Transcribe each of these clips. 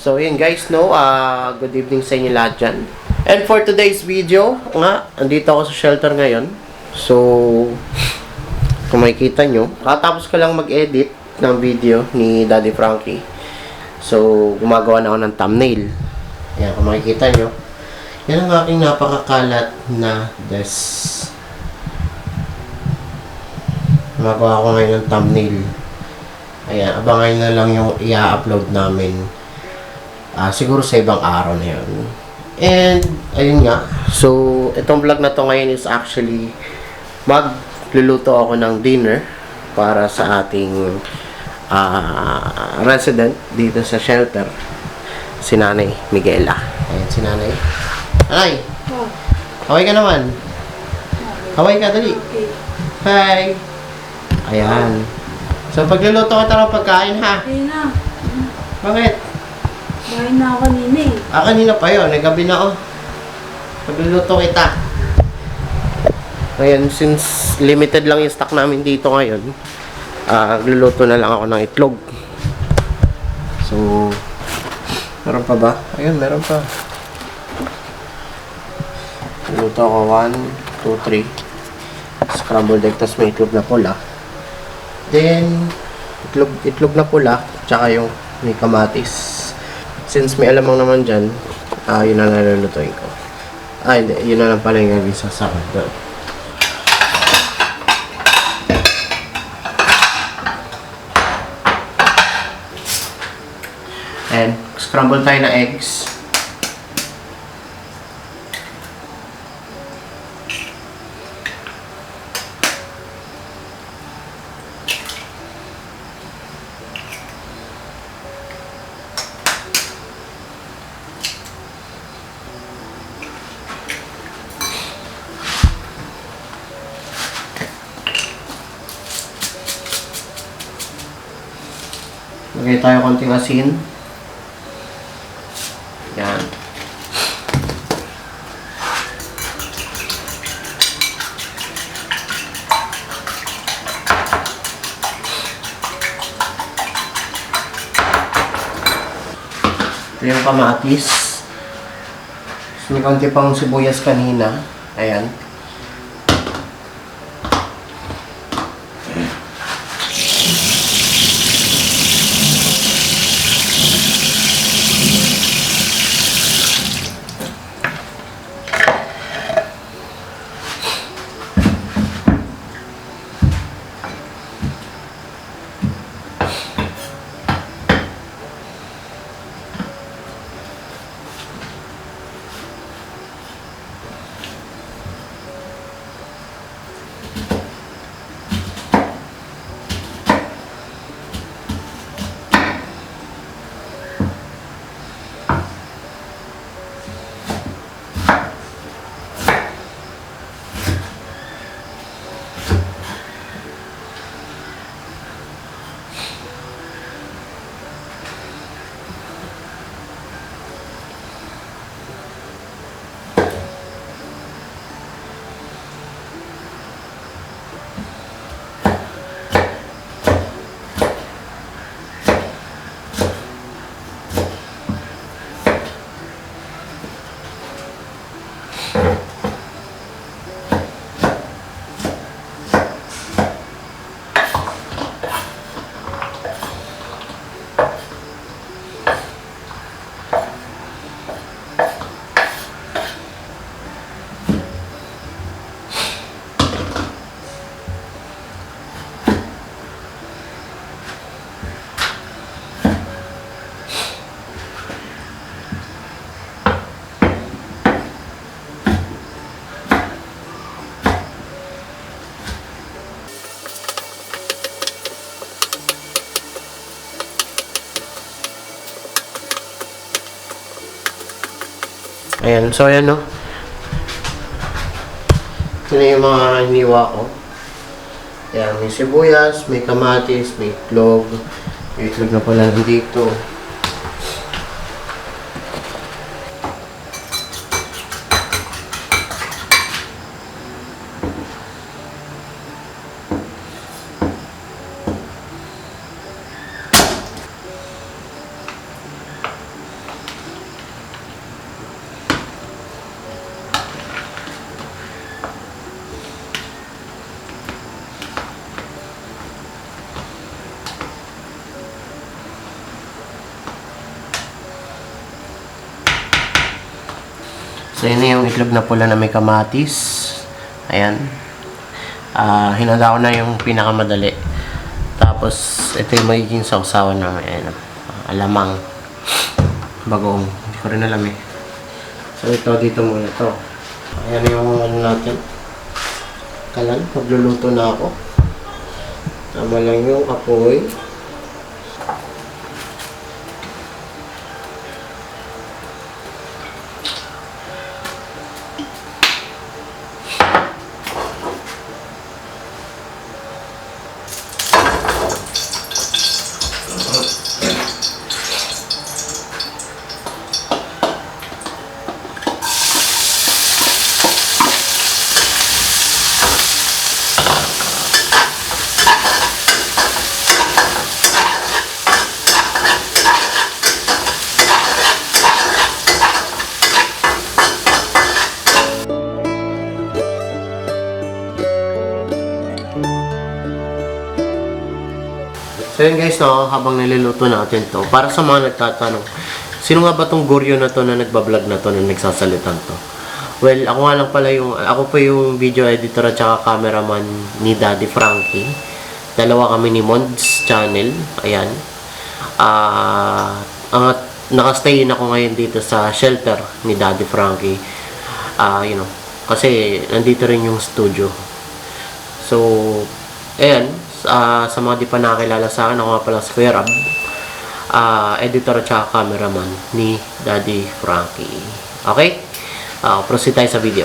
So, yun guys, no, ah good evening sa inyo lahat dyan. And for today's video, nga, andito ako sa shelter ngayon. So, kung makikita nyo, katapos ko lang mag-edit ng video ni Daddy Frankie. So, gumagawa na ako ng thumbnail. Yan, kung makikita nyo. Yan ang aking napakakalat na desk. Gumagawa ko ngayon ng thumbnail. Ayan, abangan na lang yung i-upload namin. Ah, siguro sa ibang araw na yun. And, ayun nga. So, itong vlog na to ngayon is actually magluluto ako ng dinner para sa ating ah, resident dito sa shelter. Si Nanay Miguela. Ayan, si Nanay. Oh, Kaway ka naman. Kaway ka, dali. Hi! Ayan. So, pagluluto ka ng pagkain, ha? Okay na. Bakit? Bahay na ako kanina eh. Ah, kanina pa yun. Nagabi na, oh. Pagluluto kita. Ngayon, since limited lang yung stock namin dito ngayon, ah, luluto na lang ako ng itlog. So, meron pa ba? Ayun, meron pa. Luto ako 1, 2, 3. Scrambled egg, tapos may itlog na pula. Then, itlog, itlog na pula, tsaka yung may kamatis. Since may alamang naman dyan, ah yun na nalulutuin ko. Ah, hindi. Yun na lang pala yung gagawin sa sakot. And, scramble tayo na eggs. Lagay tayo konting asin. Yan. Ito yung kamatis. May konti pang sibuyas kanina. Ayan. Ayan, so ayan no. Na yung mga iniwa ko. Ayan, may sibuyas, may kamatis, may itlog. Yung itlog na pala nandito. So, yun na yung itlog na pula na may kamatis. Ayan. Ah, hinanda ko na yung pinakamadali. Tapos, ito yung magiging sausawan namin. Ayan. alamang. Bagoong. Hindi ko rin alam eh. So, ito dito muna to. Ayan yung ano natin. Kalan, magluluto na ako. Tama lang yung apoy. So yun guys, no, habang niluluto natin to, para sa mga nagtatanong, sino nga ba tong Goryo na to na nagbablog na to na nagsasalitan to? Well, ako nga lang pala yung, ako po yung video editor at saka cameraman ni Daddy Frankie. Dalawa kami ni Monds Channel, ayan. Ah, ang nakastay in ako ngayon dito sa shelter ni Daddy Frankie. Ah, you know, kasi nandito rin yung studio. So, ayan, sa, sa mga di pa nakakilala sa akin, ako nga pala si Kuya Rab, ah, editor at saka cameraman ni Daddy Frankie. Okay? Ah, proceed tayo sa video.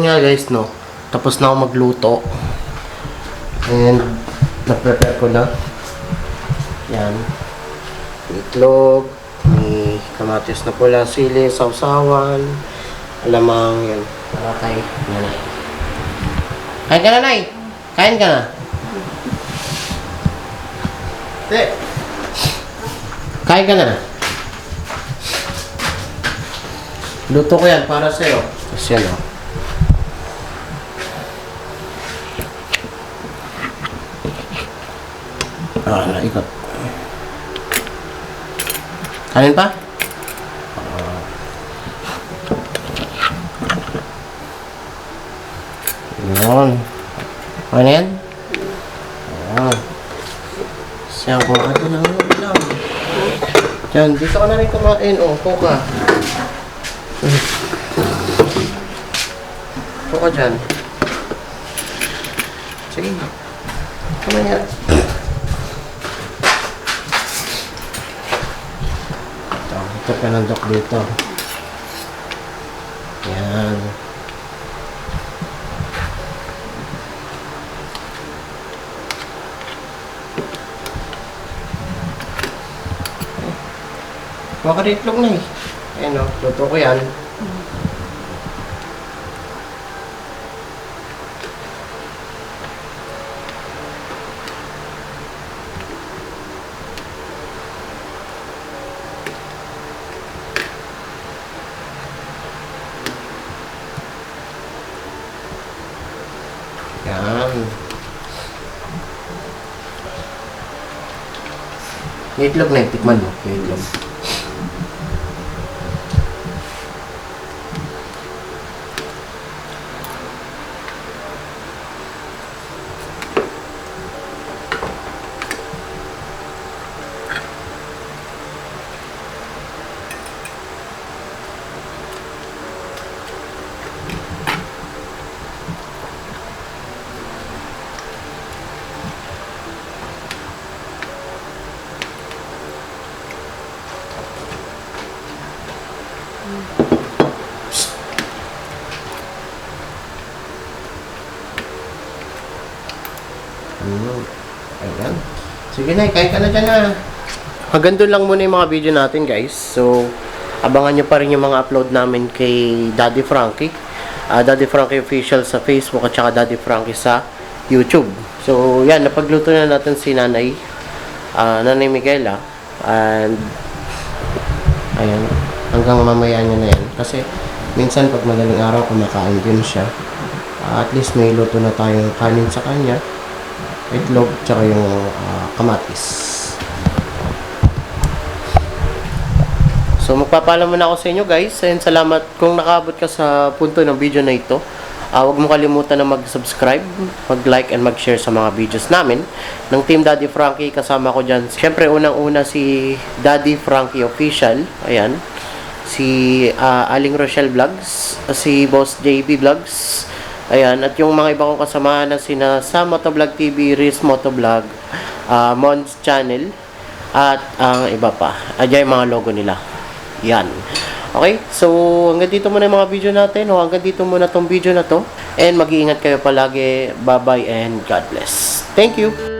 So, ayan nga guys, no. Tapos na ako magluto. And, na-prepare ko na. Yan. Itlog, may kamatis na pula, sili, sausawan, alamang, yan. Para kay nanay. Kain ka na, nay! Kain ka na! Kain ka na. Luto ko yan para sa'yo. Tapos yan, oh. Ah, naikot. Kanin pa? Ah. Yun. Ano yan? Ayan. Siyang kung ano lang lang. Diyan, dito ka na rin kumain. O, oh. Upo ka dyan. Sige. Kamaya. Ito, ito ka ng dok dito. Yan. Makaritlog na eh. Ayan o, luto ko. Yan. Yung itlog na, tikman mo. Yung itlog. Mm. Ayan. Sige na, kain ka na dyan na. Hanggang doon lang muna yung mga video natin guys. So, abangan nyo pa rin yung mga upload namin kay Daddy Frankie. Ah, Daddy Frankie Official sa Facebook at saka Daddy Frankie sa YouTube. So, yan, napagluto na natin si Nanay, ah, Nanay Miguela. And, ayan, hanggang mamaya niya na yan. Kasi, minsan pag madaling araw, kumakain din siya. Ah, at least may luto na tayong kanin sa kanya itlog tsaka yung ah, kamatis. So magpapaalam muna ako sa inyo guys and salamat kung nakaabot ka sa punto ng video na ito. Ah, huwag mo kalimutan na mag-subscribe, mag-like and mag-share sa mga videos namin ng Team Daddy Frankie kasama ko dyan. Siyempre unang-una si Daddy Frankie Official. Ayan. Si ah, Aling Rochelle Vlogs, si Boss JB Vlogs, Ayan, at yung mga iba kong kasama na sina sa Motovlog TV, Riz Motovlog, uh, Mons Channel, at ang iba pa. Ayan yung mga logo nila. Yan. Okay, so hanggang dito muna yung mga video natin. O hanggang dito muna tong video na to. And mag-iingat kayo palagi. Bye-bye and God bless. Thank you!